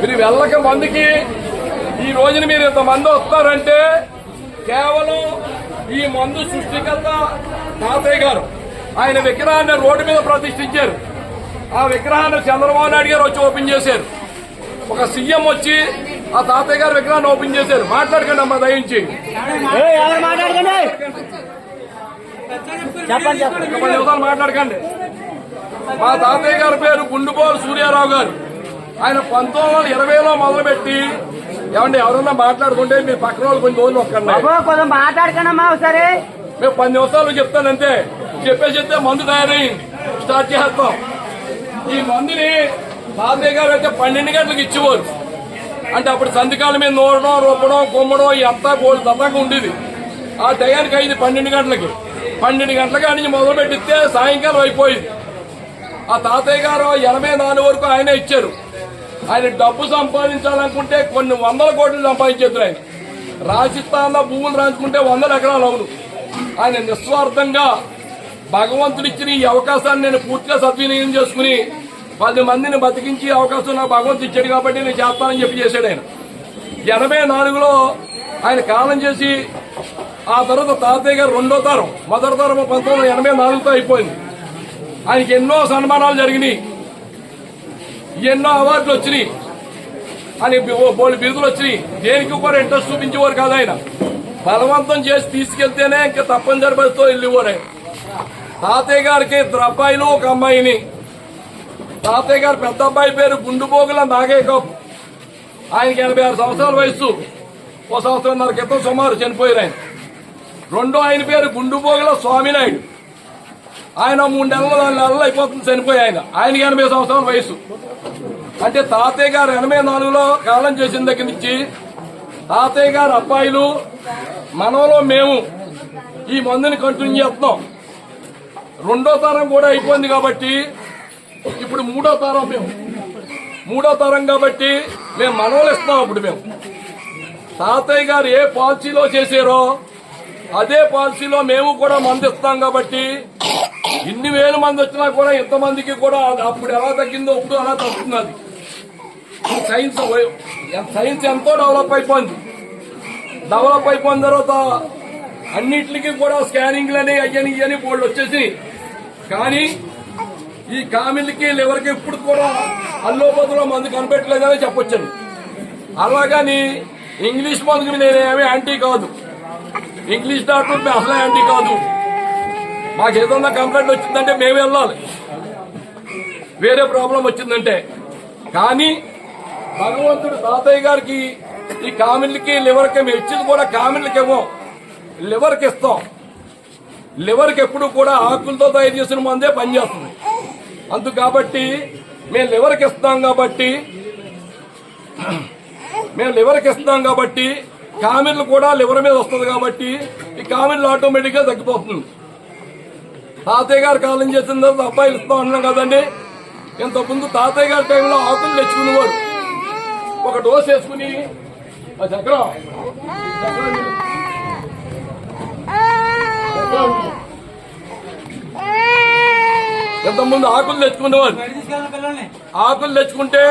మీరు వెళ్ళక మందికి ఈ రోజున మీరు ఇంతమంది వస్తారంటే కేవలం ఈ మందు సృష్టికర్త తాతయ్య గారు. ఆయన విగ్రహాన్ని రోడ్డు మీద ప్రతిష్ఠించారు. ఆ విగ్రహాన్ని చంద్రబాబు నాయుడు గారు వచ్చి ఓపెన్ చేశారు. ఒక సీఎం వచ్చి ఆ తాతయ్య గారి విగ్రహాన్ని ఓపెన్ చేశారు. మాట్లాడకండి అమ్మా దయించి. చెప్పండి మాట్లాడకండి. మా తాతయ్య గారి పేరు గుండుబోలు సూర్యారావు గారు. ఆయన పంతొమ్మిది వందల ఇరవైలో మొదలుపెట్టి ఏమండి ఎవరన్నా మాట్లాడుకుంటే మీ పక్కన వాళ్ళు కొన్ని రోజులు ఒక్కండి. బాబు కొంచెం మాట్లాడకండమ్మా ఒకసారి. మేము పది నిమిషాలు చెప్తాను అంతే. చెప్పేసి చెప్తే మందు తయారైంది స్టార్ట్ చేస్తాం. ఈ మందుని తాతయ్య గారు అయితే పన్నెండు గంటలకు ఇచ్చేవారు. అంటే అప్పుడు సంధికాల మీద నూరడం రూపడం కుమ్మడం ఈ అంతా గోల్డ్ దత్తంగా ఉండేది. ఆ టయానికి అయింది పన్నెండు గంటలకి. పన్నెండు గంటలకి నుంచి మొదలు పెట్టిస్తే సాయంకాలం అయిపోయింది. ఆ తాతయ్య గారు ఎనభై నాలుగు వరకు ఆయనే ఇచ్చారు. ఆయన డబ్బు సంపాదించాలనుకుంటే కొన్ని వందల కోట్లు సంపాదించేద్దరు ఆయన రాజస్థాన్లో భూములు రాంచుకుంటే వందల ఎకరాలు అవును. ఆయన నిస్వార్థంగా భగవంతుడిచ్చిన ఈ అవకాశాన్ని నేను పూర్తిగా సద్వినియోగం చేసుకుని పది మందిని బతికించి అవకాశం నాకు భగవంతుడు ఇచ్చాడు కాబట్టి నేను చేస్తానని చెప్పి చేశాడు ఆయన. ఎనభై నాలుగులో ఆయన కాలం చేసి ఆ తర్వాత తాతయ్య గారు రెండో తరం మొదటి తరం పంతొమ్మిది వందల ఎనభై నాలుగుతో అయిపోయింది. ఆయనకి ఎన్నో సన్మానాలు జరిగినాయి. ఎన్నో అవార్డులు వచ్చినాయి. అని బోళ్ళు బిరుదులు వచ్చినాయి. దేనికి కూడా ఇంట్రెస్ట్ చూపించేవారు కాదు ఆయన. బలవంతం చేసి తీసుకెళ్తేనే ఇంకా తప్పనిసరి పరిస్థితితో వెళ్ళేవారు. తాతయ్య గారికి ఇద్దరు అబ్బాయిలు ఒక అమ్మాయిని. తాతయ్య గారు పెద్ద అబ్బాయి పేరు గుండుపోగుల నాగేకప్ ఆయనకి ఎనభై ఆరు సంవత్సరాల వయసు ఓ సంవత్సరంన్నర క్రితం సుమారు చనిపోయారు ఆయన. రెండో ఆయన పేరు గుండుపోగుల స్వామినాయుడు. ఆయన మూడు నెలలు నాలుగు నెలలు అయిపోతుంది చనిపోయి ఆయన. ఆయనకి ఎనభై సంవత్సరాల వయసు. అంటే తాతయ్య గారు ఎనభై నాలుగులో కాలం చేసిన దగ్గర నుంచి తాతయ్య గారు అబ్బాయిలు మనలో మేము ఈ మందుని కంటిన్యూ చేస్తున్నాం. రెండో తరం కూడా అయిపోయింది కాబట్టి ఇప్పుడు మూడో తరం మేము. మూడో తరం కాబట్టి మేము మనవలు ఇస్తున్నాం అప్పుడు మేము. తాతయ్య గారు ఏ పాలసీలో చేశారో అదే పాలసీలో మేము కూడా మంది ఇస్తాం కాబట్టి ఇన్ని వేల మంది వచ్చినా కూడా ఇంతమందికి కూడా అప్పుడు ఎలా తగ్గిందో ఇప్పుడు అలా తగ్గుతున్నది. సైన్స్ సైన్స్ ఎంతో డెవలప్ అయిపోయింది. డెవలప్ అయిపోయిన తర్వాత అన్నిటికీ కూడా స్కానింగ్లని అయ్యని ఇయ్యని బోర్డు వచ్చేసి కానీ ఈ కామిల్కి లివర్కి ఇప్పుడు కూడా అల్లోపతిలో మందు కనిపెట్టలేదని చెప్పొచ్చాను అలాగని ఇంగ్లీష్ మందుకు నేనేమి యాంటీ కాదు. ఇంగ్లీష్ డాక్టర్ అసలు యాంటీ కాదు. మాకు ఏదన్నా కంప్లైంట్ వచ్చిందంటే మేము వెళ్ళాలి. వేరే ప్రాబ్లం వచ్చిందంటే. కానీ భగవంతుడు తాతయ్య గారికి ఈ కామిన్లకి లివర్కి మేము ఇచ్చింది కూడా కామిన్లకి ఇవ్వం లివర్కి ఇస్తాం. లివర్కి ఎప్పుడు కూడా ఆకులతో తయారు చేసిన మందే పనిచేస్తుంది. అందుకు కాబట్టి మేము లివర్కి ఇస్తాం కాబట్టి మేము లివర్కి ఇస్తాం కాబట్టి కామెన్లు కూడా లివర్ మీద వస్తుంది కాబట్టి ఈ కామెన్లు ఆటోమేటిక్గా తగ్గిపోతుంది. తాతయ్య గారు కాలం చేసిన తర్వాత అబ్బాయిలు ఇస్తా ఉన్నాం కదండి. ఇంతకుముందు తాతయ్య గారి టైంలో ఆకులు తెచ్చుకునేవారు. ఒక డోస్ వేసుకుని చక్రం. ఇంతకుముందు ఆకులు తెచ్చుకునేవారు. ఆకులు తెచ్చుకుంటే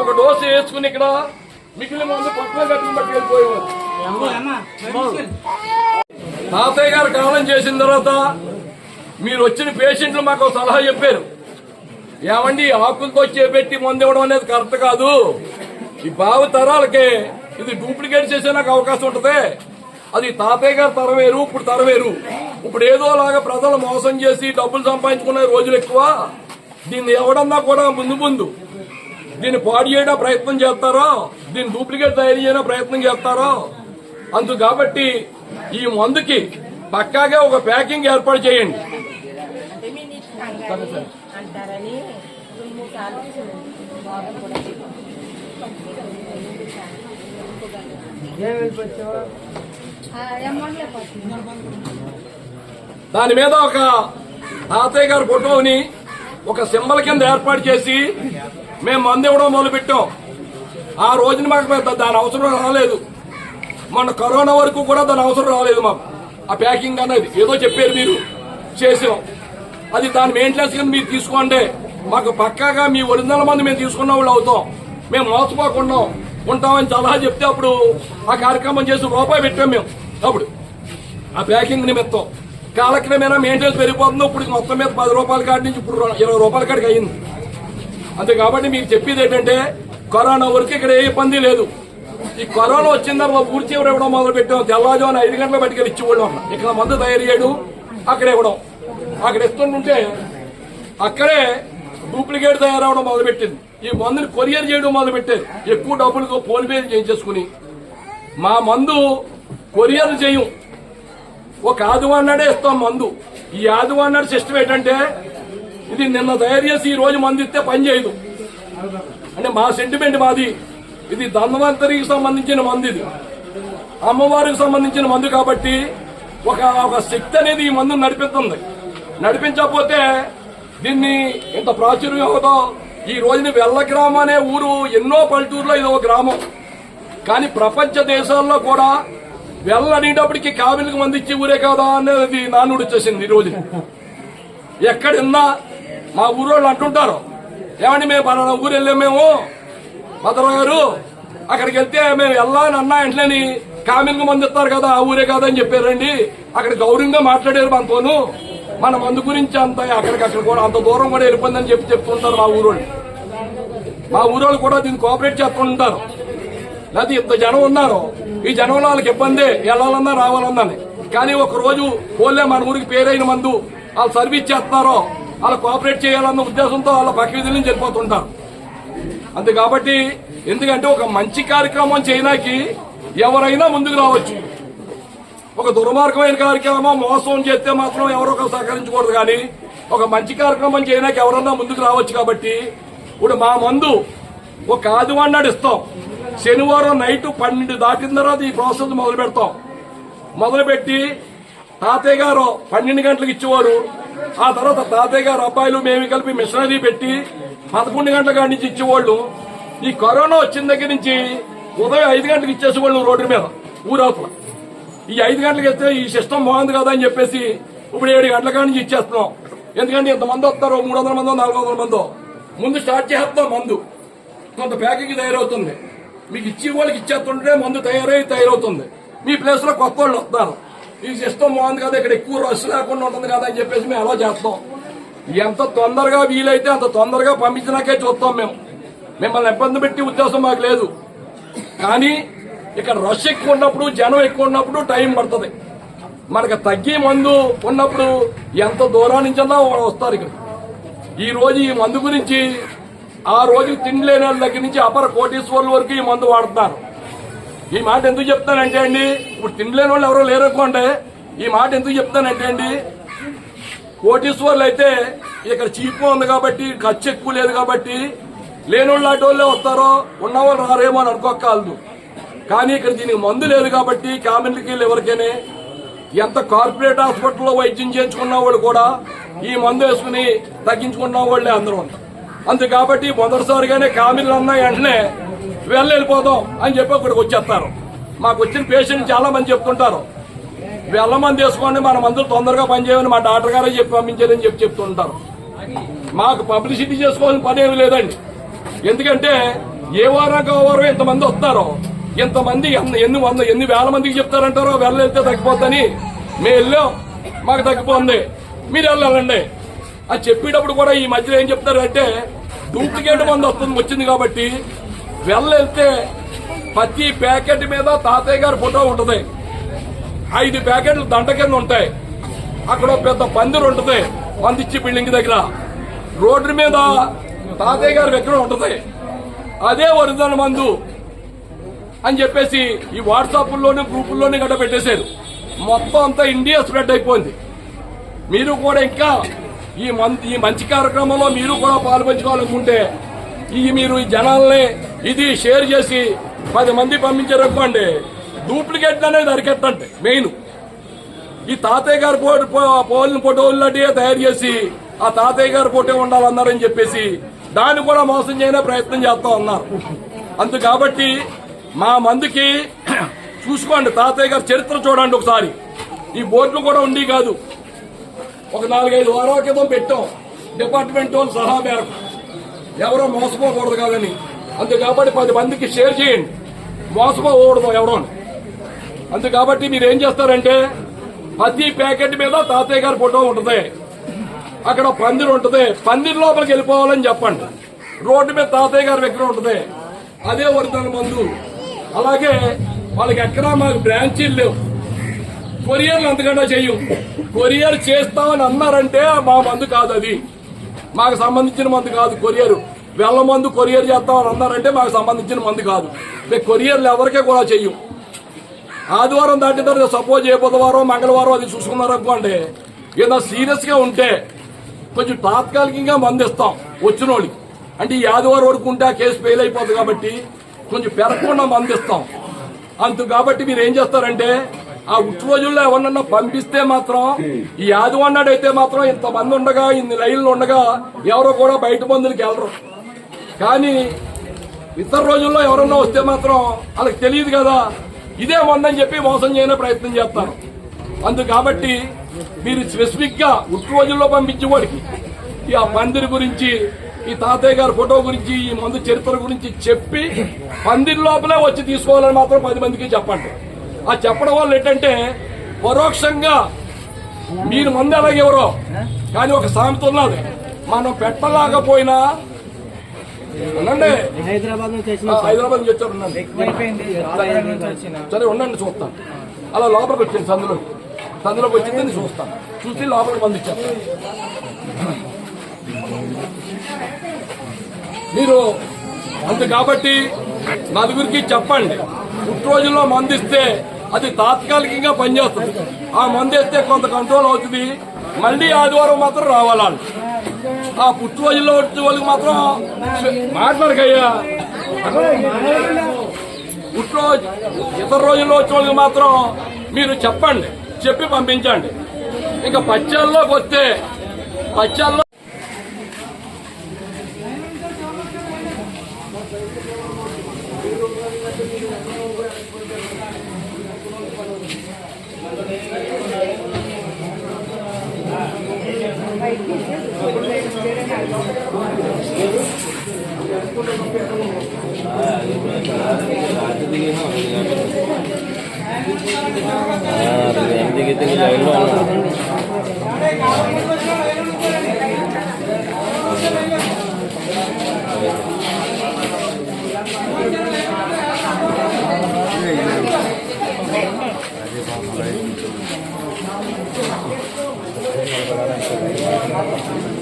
ఒక డోసు వేసుకుని ఇక్కడ మిగిలిన మందు పక్కన కట్టుకుని పట్టుకెళ్ళిపోయేవారు తాతయ్య గారు కాలం చేసిన తర్వాత మీరు వచ్చిన పేషెంట్లు మాకు సలహా చెప్పారు. ఏమండి ఆకులతో చేపెట్టి మందు ఇవ్వడం అనేది కరెక్ట్ కాదు. ఈ భావి తరాలకే ఇది డూప్లికేట్ చేసే నాకు అవకాశం ఉంటది. అది తాతయ్య గారు తరం వేరు ఇప్పుడు తరం వేరు. ఇప్పుడు ఏదో లాగా ప్రజలు మోసం చేసి డబ్బులు సంపాదించుకునే రోజులు ఎక్కువ. దీన్ని ఎవడన్నా కూడా ముందు ముందు దీన్ని పాడు చేయడం ప్రయత్నం చేస్తారో? దీన్ని డూప్లికేట్ తయారు చేయడం ప్రయత్నం చేస్తారో? అందుకు కాబట్టి ఈ మందుకి పక్కాగా ఒక ప్యాకింగ్ ఏర్పాటు చేయండి. దాని మీద ఒక తాతయ్య గారి ఫోటోని ఒక సింబల్ కింద ఏర్పాటు చేసి మేము మందు ఇవ్వడం మొదలుపెట్టాం. ఆ రోజున మాకు పెద్ద దాని అవసరం రాలేదు. మొన్న కరోనా వరకు కూడా దాని అవసరం రాలేదు మాకు. ఆ ప్యాకింగ్ అనేది ఏదో చెప్పారు మీరు. చేసాం. అది దాని మెయింటెనెన్స్ కింద మీరు తీసుకోండి. మాకు పక్కాగా మీ ఒరిజినల్ మంది మేము తీసుకున్న వాళ్ళు అవుతాం. మేము మోసపోకుండా ఉంటామని సలహా చెప్తే అప్పుడు ఆ కార్యక్రమం చేసి రూపాయి పెట్టాం మేము. అప్పుడు ఆ ప్యాకింగ్ నిమిత్తం. కాలక్రమేణా మెయింటెనెన్స్ పెరిగిపోతుంది. ఇప్పుడు మొత్తం మీద పది రూపాయల కాడి నుంచి ఇప్పుడు ఇరవై రూపాయల కాడికి అయింది. అంతే కాబట్టి మీకు చెప్పేది ఏంటంటే కరోనా వరకు ఇక్కడ ఏ ఇబ్బంది లేదు. ఈ కరోనా వచ్చిన తర్వాత పూర్తి ఎవరు ఇవ్వడం మొదలు పెట్టాం తెల్లవారుజామున ఐదు గంటల బయటకు ఇచ్చేవాళ్ళం. ఇక్కడ మందు తయారు చేయడం అక్కడ ఇవ్వడం. అక్కడ ఇస్తుంటే అక్కడే డూప్లికేట్ తయారవడం మొదలుపెట్టింది. ఈ మందుని కొరియర్ చేయడం మొదలుపెట్టారు. ఎక్కువ డబ్బులు ఫోన్ పే చేయించేసుకుని మా మందు కొరియర్ చేయం. ఒక ఆదివాన్నాడే ఇస్తాం మందు. ఈ ఆదివాన్నాడు సిస్టమ్ ఏంటంటే ఇది నిన్న తయారు చేసి ఈ రోజు మందిస్తే పని చేయదు. అంటే మా సెంటిమెంట్ మాది. ఇది ధన్వంతరికి సంబంధించిన మందు ఇది. అమ్మవారికి సంబంధించిన మందు కాబట్టి ఒక ఒక శక్తి అనేది ఈ మందు నడిపిస్తుంది. నడిపించకపోతే దీన్ని ఇంత ప్రాచుర్యం అవుతో ఈ రోజున వెల్ల గ్రామం అనే ఊరు ఎన్నో పల్లెటూరులో ఇది ఒక గ్రామం. కానీ ప్రపంచ దేశాల్లో కూడా వెల్ల అనేటప్పటికి మంది ఇచ్చి ఊరే కాదా అనేది నానుడు వచ్చేసింది ఈ రోజున. ఎక్కడున్నా మా ఊరోళ్ళు అంటుంటారు. ఏమండి మేము పలానా ఊరు వెళ్ళాం మేము? భద్ర గారు అక్కడికి వెళ్తే మేము వెళ్ళాలని అన్నా ఇంట్లోని కామింగ్ మంది ఇస్తారు కదా ఆ ఊరే కదా అని చెప్పారండి. అక్కడ గౌరవంగా మాట్లాడారు మనతోను మన మందు గురించి అంత అక్కడికి అక్కడ కూడా అంత దూరం కూడా వెళ్ళిపోయిందని చెప్పి చెప్తుంటారు మా ఊరోళ్ళు. మా ఊరోళ్ళు కూడా దీన్ని కోఆపరేట్ చేస్తుంటారు. లేకపోతే ఇంత జనం ఉన్నారు. ఈ జనంలో వాళ్ళకి ఇబ్బంది వెళ్ళాలన్నా రావాలన్నా కానీ ఒక రోజు పోలే మన ఊరికి పేరైన మందు. వాళ్ళు సర్వీస్ చేస్తారో వాళ్ళు కోఆపరేట్ చేయాలన్న ఉద్దేశంతో వాళ్ళ పక్క వీధుల నుంచి వెళ్ళిపోతుంటారు అంతే కాబట్టి ఎందుకంటే ఒక మంచి కార్యక్రమం చేయడానికి ఎవరైనా ముందుకు రావచ్చు. ఒక దుర్మార్గమైన కార్యక్రమం మోసం చేస్తే మాత్రం ఎవరో ఒకరు సహకరించకూడదు కానీ ఒక మంచి కార్యక్రమం చేయడానికి ఎవరన్నా ముందుకు రావచ్చు కాబట్టి ఇప్పుడు మా మందు ఒక ఆదివారం నాడు ఇస్తాం. శనివారం నైట్ పన్నెండు దాటిన తర్వాత ఈ ప్రాసెస్ మొదలు పెడతాం మొదలుపెట్టి తాతయ్య గారు పన్నెండు గంటలకు ఇచ్చేవారు. ఆ తర్వాత తాతయ్య గారు అబ్బాయిలు మేము కలిపి మిషనరీ పెట్టి పదకొండు గంటల కాడి నుంచి ఇచ్చేవాళ్ళు. ఈ కరోనా వచ్చిన దగ్గర నుంచి ఉదయం ఐదు గంటలకు ఇచ్చేసేవాళ్ళు రోడ్డు మీద ఊరవతల ఈ ఐదు గంటలకు ఇస్తే ఈ సిస్టమ్ బాగుంది కదా అని చెప్పేసి ఇప్పుడు ఏడు గంటల కాడి నుంచి ఇచ్చేస్తున్నాం. ఎందుకంటే ఇంతమంది వస్తారు మూడు వందల మందో నాలుగు వందల మందో. ముందు స్టార్ట్ చేస్తాం మందు. కొంత ప్యాకింగ్ తయారవుతుంది. మీకు ఇచ్చే వాళ్ళకి ఇచ్చేస్తుంటే మందు తయారై తయారవుతుంది. మీ ప్లేస్లో కొత్త వాళ్ళు వస్తారు. ఈ సిస్టమ్ బాగుంది కదా ఇక్కడ ఎక్కువ రష్ లేకుండా ఉంటుంది కదా అని చెప్పేసి మేము అలా చేస్తాం. ఎంత తొందరగా వీలైతే అంత తొందరగా పంపించినాకే చూస్తాం మేము. మిమ్మల్ని ఇబ్బంది పెట్టి ఉద్దేశం మాకు లేదు. కానీ ఇక్కడ రష్ ఎక్కువ ఉన్నప్పుడు జనం ఎక్కువ ఉన్నప్పుడు టైం పడుతుంది. మనకు తగ్గి మందు ఉన్నప్పుడు ఎంత దూరం నుంచన్నా వాళ్ళు వస్తారు ఇక్కడ. ఈ రోజు ఈ మందు గురించి ఆ రోజు తిండిలేని వాళ్ళ దగ్గర నుంచి అపర కోటీశ్వర్ల వరకు ఈ మందు వాడుతున్నారు. ఈ మాట ఎందుకు చెప్తానంటే అండి ఇప్పుడు తినలేని వాళ్ళు ఎవరో లేరనుకోండి ఈ మాట ఎందుకు చెప్తానంటే అండి కోటీశ్వర్లు అయితే ఇక్కడ చీప్ ఉంది కాబట్టి ఖర్చు ఎక్కువ లేదు కాబట్టి లేని వాళ్ళు అటు వాళ్ళే వస్తారో ఉన్నవాళ్ళు రారేమో అని అనుకోకాలదు కానీ ఇక్కడ దీనికి మందు లేదు కాబట్టి కామెంట్లకి ఎవరికైనా ఎంత కార్పొరేట్ హాస్పిటల్లో వైద్యం చేయించుకున్న వాళ్ళు కూడా ఈ మందు వేసుకుని తగ్గించుకున్న వాళ్ళే అందరూ. ఉంటారు అందు కాబట్టి మొదటిసారిగానే కామిన్లు అన్న వెంటనే వెళ్ళిపోదాం అని చెప్పి అక్కడికి వచ్చేస్తారు. మాకు వచ్చిన పేషెంట్ చాలా మంది చెప్తుంటారు. వెళ్ళ మంది వేసుకోండి మన మందులు తొందరగా పనిచేయమని మా డాక్టర్ గారే చెప్పి పంపించారని చెప్పి చెప్తుంటారు. మాకు పబ్లిసిటీ చేసుకోవాల్సిన పని ఏమి లేదండి. ఎందుకంటే ఏ వారానికి వారు వారం ఎంతమంది వస్తారో ఇంతమంది ఎన్ని వంద ఎన్ని వేల మందికి చెప్తారంటారో వెళ్ళ తగ్గిపోద్దని మేము వెళ్ళాం. మాకు తగ్గిపోతుంది మీరు వెళ్ళాలండి. అది చెప్పేటప్పుడు కూడా ఈ మధ్యలో ఏం చెప్తారంటే డూప్లికేట్ మంది వస్తుంది వచ్చింది కాబట్టి వెళ్తే ప్రతి ప్యాకెట్ మీద తాతయ్య గారి ఫోటో ఉంటుంది. ఐదు ప్యాకెట్లు దండ కింద ఉంటాయి. అక్కడ ఒక పెద్ద పందిరు ఉంటుంది. పందిచ్చి బిల్డింగ్ దగ్గర. రోడ్డు మీద తాతయ్య గారి విగ్రహం ఉంటుంది. అదే ఒరిజినల్ మందు అని చెప్పేసి ఈ వాట్సాప్లోని గ్రూపుల్లోనే గడ్డ పెట్టేశారు. మొత్తం అంతా ఇండియా స్ప్రెడ్ అయిపోయింది. మీరు కూడా ఇంకా ఈ ఈ మంచి కార్యక్రమంలో మీరు కూడా పాల్పంచుకోవాలనుకుంటే ఈ మీరు ఈ జనాల్ని ఇది షేర్ చేసి పది మంది పంపించారనుకోండి డూప్లికేట్ అనేది అరికెట్టండి మెయిన్. ఈ తాతయ్య గారి పోలిన ఫోటోలు లాంటివే తయారు చేసి ఆ తాతయ్య గారి ఫోటో ఉండాలన్నారని చెప్పేసి దాన్ని కూడా మోసం చేయనే ప్రయత్నం చేస్తా ఉన్నారు. అందు కాబట్టి మా మందికి చూసుకోండి తాతయ్య గారి చరిత్ర చూడండి ఒకసారి. ఈ బోర్డులు కూడా ఉండి కాదు. ఒక నాలుగైదు వారాల క్రితం పెట్టాం. డిపార్ట్మెంట్ వాళ్ళు సహా మేరకు. ఎవరో మోసపోకూడదు కాదని. అందు కాబట్టి పది మందికి షేర్ చేయండి. మోసపోకూడదు ఎవరో అందు కాబట్టి మీరు ఏం చేస్తారంటే ప్రతి ప్యాకెట్ మీద తాతయ్య గారి ఫోటో ఉంటుంది. అక్కడ పందిరి ఉంటుంది. పందిరి లోపలికి వెళ్ళిపోవాలని చెప్పండి. రోడ్డు మీద తాతయ్య గారి విగ్రహం ఉంటుంది. అదే ఒరిజినల్ మందు. అలాగే వాళ్ళకి ఎక్కడా మాకు బ్రాంచీలు లేవు. కొరియర్లు అంతకన్నా చెయ్యం. కొరియర్ చేస్తామని అన్నారంటే మా మందు కాదు అది. మాకు సంబంధించిన మందు కాదు కొరియర్. వెళ్ళ మందు కొరియర్ చేస్తామని అన్నారంటే మాకు సంబంధించిన మందు కాదు. మేము కొరియర్లు ఎవరికే కూడా చెయ్యం. ఆదివారం దాటిన తర్వాత సపోజ్ ఏ బుధవారం మంగళవారం అది చూసుకున్నారు అనుకోండి ఏదైనా సీరియస్గా ఉంటే కొంచెం తాత్కాలికంగా మందు ఇస్తాం వచ్చిన వాళ్ళకి అంటే ఈ ఆదివారం వరకు ఉంటే ఆ కేసు ఫెయిల్ అయిపోతుంది కాబట్టి కొంచెం పెరగకుండా మందు ఇస్తాం. అంతు కాబట్టి మీరు ఏం చేస్తారంటే ఆ ఉట్టు రోజుల్లో ఎవరినన్నా పంపిస్తే మాత్రం ఈ ఆదివారం అయితే మాత్రం ఇంతమంది ఉండగా ఇన్ని లైన్లు ఉండగా ఎవరో కూడా బయట మందులకి వెళ్ళరు. కానీ ఇతర రోజుల్లో ఎవరన్నా వస్తే మాత్రం వాళ్ళకి తెలియదు కదా ఇదే మందని చెప్పి మోసం చేయని ప్రయత్నం చేస్తారు. అందు కాబట్టి మీరు స్పెసిఫిక్గా ఉట్టు రోజుల్లో పంపించే వాడికి ఈ ఆ పందిరి గురించి ఈ తాతయ్య గారి ఫోటో గురించి ఈ మందు చరిత్ర గురించి చెప్పి పందిరి లోపలే వచ్చి తీసుకోవాలని మాత్రం పది మందికి చెప్పండి. ఆ చెప్పడం వల్ల ఏంటంటే పరోక్షంగా మీరు మంది అలాగే ఎవరో కానీ ఒక సామెత ఉన్నది. మనం పెట్టలేకపోయినా ఉండండి హైదరాబాద్ నుంచి హైదరాబాద్ వచ్చారు సరే ఉండండి చూస్తాను. అలా లోపలికి వచ్చింది సందులో సందులోకి వచ్చింది చూస్తాను. చూసి లోపలికి పంపించాను మీరు అంత కాబట్టి నలుగురికి చెప్పండి. పుట్టు రోజుల్లో మందిస్తే అది తాత్కాలికంగా పనిచేస్తుంది. ఆ మందు వేస్తే కొంత కంట్రోల్ అవుతుంది. మళ్ళీ ఆదివారం మాత్రం రావాలని ఆ పుట్టు రోజుల్లో వచ్చే వాళ్ళకి మాత్రం మాట్లాడకయ్యా. పుట్టినరోజు ఇతర రోజుల్లో వచ్చే వాళ్ళకి మాత్రం మీరు చెప్పండి. చెప్పి పంపించండి. ఇంకా పచ్చళ్ళలోకి వస్తే పచ్చళ్ళలో Gracias.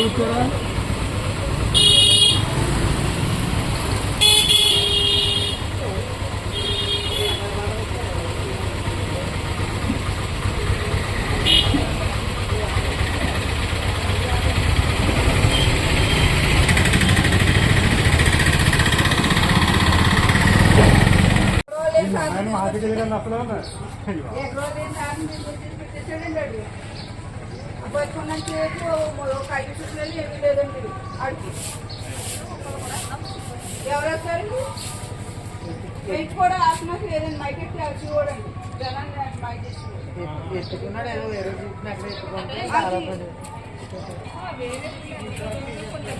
అలాగే బొమ్మలు కూర్చోరా ఎవరు వస్తారు పెంచి కూడా ఆత్మహత్య లేదండి మైక్ ఎత్తి అవి చూడండి జనాన్ని మైక్ చేసి ఎత్తుకున్నాడు ఏదో వేరే చూసిన ఎత్తుకుంటే